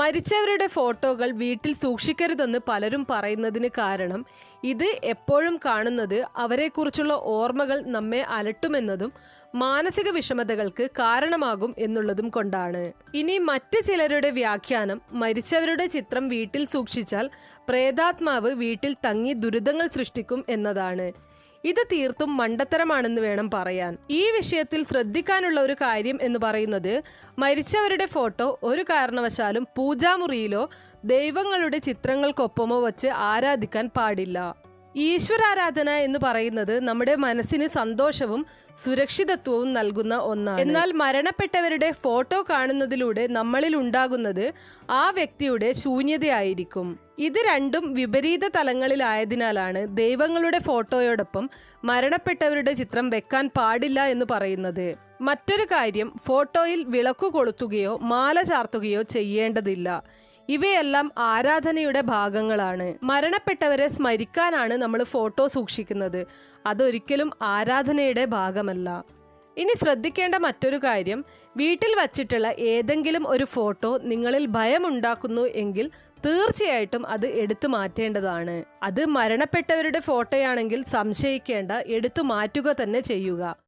മരിച്ചവരുടെ ഫോട്ടോകൾ വീട്ടിൽ സൂക്ഷിക്കരുതെന്ന് പലരും പറയുന്നതിന് കാരണം ഇത് എപ്പോഴും കാണുന്നത് അവരെക്കുറിച്ചുള്ള ഓർമ്മകൾ നമ്മെ അലട്ടുമെന്നതും മാനസിക വിഷമതകൾക്ക് കാരണമാകും എന്നുള്ളതും കൊണ്ടാണ്. ഇനി മറ്റ് ചിലരുടെ വ്യാഖ്യാനം മരിച്ചവരുടെ ചിത്രം വീട്ടിൽ സൂക്ഷിച്ചാൽ പ്രേതാത്മാവ് വീട്ടിൽ തങ്ങി ദുരിതങ്ങൾ സൃഷ്ടിക്കും എന്നതാണ്. ഇത് തീർത്തും മണ്ടത്തരമാണെന്ന് വേണം പറയാൻ. ഈ വിഷയത്തിൽ ശ്രദ്ധിക്കാനുള്ള ഒരു കാര്യം എന്ന് പറയുന്നത് മരിച്ചവരുടെ ഫോട്ടോ ഒരു കാരണവശാലും പൂജാമുറിയിലോ ദൈവങ്ങളുടെ ചിത്രങ്ങൾക്കൊപ്പമോ വച്ച് ആരാധിക്കാൻ പാടില്ല. ഈശ്വരാരാധന എന്ന് പറയുന്നത് നമ്മുടെ മനസ്സിന് സന്തോഷവും സുരക്ഷിതത്വവും നൽകുന്ന ഒന്നാണ്. എന്നാൽ മരണപ്പെട്ടവരുടെ ഫോട്ടോ കാണുന്നതിലൂടെ നമ്മളിൽ ഉണ്ടാകുന്നത് ആ വ്യക്തിയുടെ ശൂന്യതയായിരിക്കും. ഇത് രണ്ടും വിപരീത തലങ്ങളിലായതിനാലാണ് ദൈവങ്ങളുടെ ഫോട്ടോയോടൊപ്പം മരണപ്പെട്ടവരുടെ ചിത്രം വെക്കാൻ പാടില്ല എന്ന് പറയുന്നത്. മറ്റൊരു കാര്യം ഫോട്ടോയിൽ വിളക്കു കൊളുത്തുകയോ മാല ചാർത്തുകയോ ചെയ്യേണ്ടതില്ല. ഇവയെല്ലാം ആരാധനയുടെ ഭാഗങ്ങളാണ്. മരണപ്പെട്ടവരെ സ്മരിക്കാനാണ് നമ്മൾ ഫോട്ടോ സൂക്ഷിക്കുന്നത്. അതൊരിക്കലും ആരാധനയുടെ ഭാഗമല്ല. ഇനി ശ്രദ്ധിക്കേണ്ട മറ്റൊരു കാര്യം വീട്ടിൽ വച്ചിട്ടുള്ള ഏതെങ്കിലും ഒരു ഫോട്ടോ നിങ്ങളിൽ ഭയമുണ്ടാക്കുന്നു എങ്കിൽ തീർച്ചയായിട്ടും അത് എടുത്തു മാറ്റേണ്ടതാണ്. അത് മരണപ്പെട്ടവരുടെ ഫോട്ടോയാണെങ്കിൽ സംശയിക്കേണ്ട എടുത്തു മാറ്റുക തന്നെ ചെയ്യുക.